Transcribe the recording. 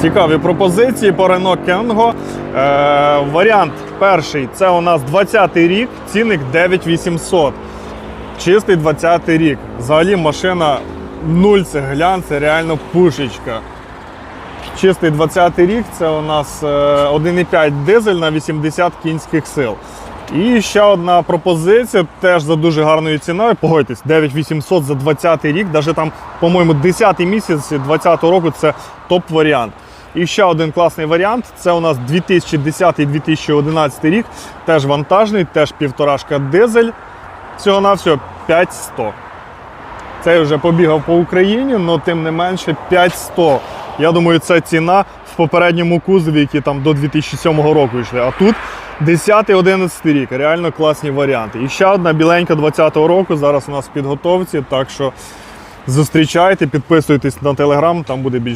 Цікаві пропозиції по Renault Kangoo. Е, варіант перший це у нас 20-й рік, цінник 9800. Чистий 20-й рік. Взагалі машина нуль це глянь, це реально пушечка. Чистий 20-й рік це у нас е, 1,5 дизель на 80 кінських сил. І ще одна пропозиція, теж за дуже гарною ціною. Погодьтесь, 9800 за 20-й рік, навіть там, по-моєму, 10-й місяць 20 року це топ-варіант. І ще один класний варіант це у нас 2010-2011 рік. Теж вантажний, теж півторашка дизель. Всього на всього 5100. Цей вже побігав по Україні, але тим не менше 5100. Я думаю, це ціна в попередньому кузові, які там до 2007 року йшли. А тут 10-11 рік. Реально класні варіанти. І ще одна біленька 20-го року. Зараз у нас в підготовці. Так що зустрічайте, підписуйтесь на телеграм, там буде більше.